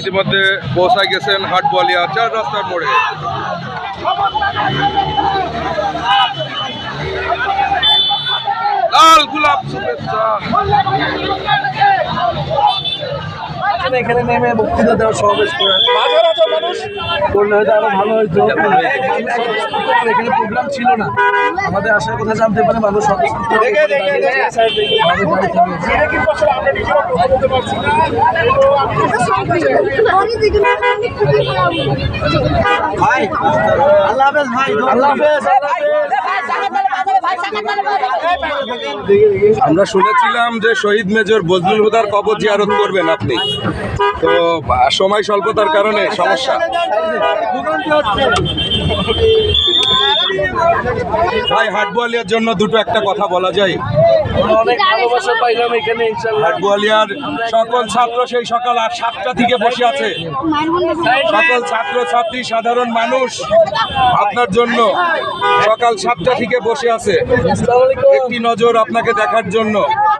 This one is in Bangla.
ইতিমধ্যে পৌঁছায় গেছেন হাট বোয়ালিয়া চার রাস্তার মোড়ে। লাল গোলাপ শুভেচ্ছা। এখানে নেমে বক্তৃতা দেওয়ার সমাবেশ করেন। করলে হয়তো আরও ভালো হইতো। এখানে প্রোগ্রাম ছিল না। আমাদের আসার কথা জানতে পারে মানুষ স্বতঃস্ফূর্ত আমাদের গাড়ি থামিয়েছে। আল্লাহ হাফেজ ভাই আল্লাহ হাফেজ আমরা শুনেছিলাম যে শহীদ মেজর বজলুল হুদার কবর জিয়ারত করবেন আপনি। তো সময় স্বল্পতার কারণে সমস্যা। ভাই হাটবোয়ালিয়ার জন্য দুটো একটা কথা বলা যায়। ছাত্র সেই সকাল সাতটা থেকে বসে আছে। সাধারণ মানুষ আপনার জন্য সকাল সাতটা থেকে বসে আছে। একটি নজর আপনাকে দেখার জন্য।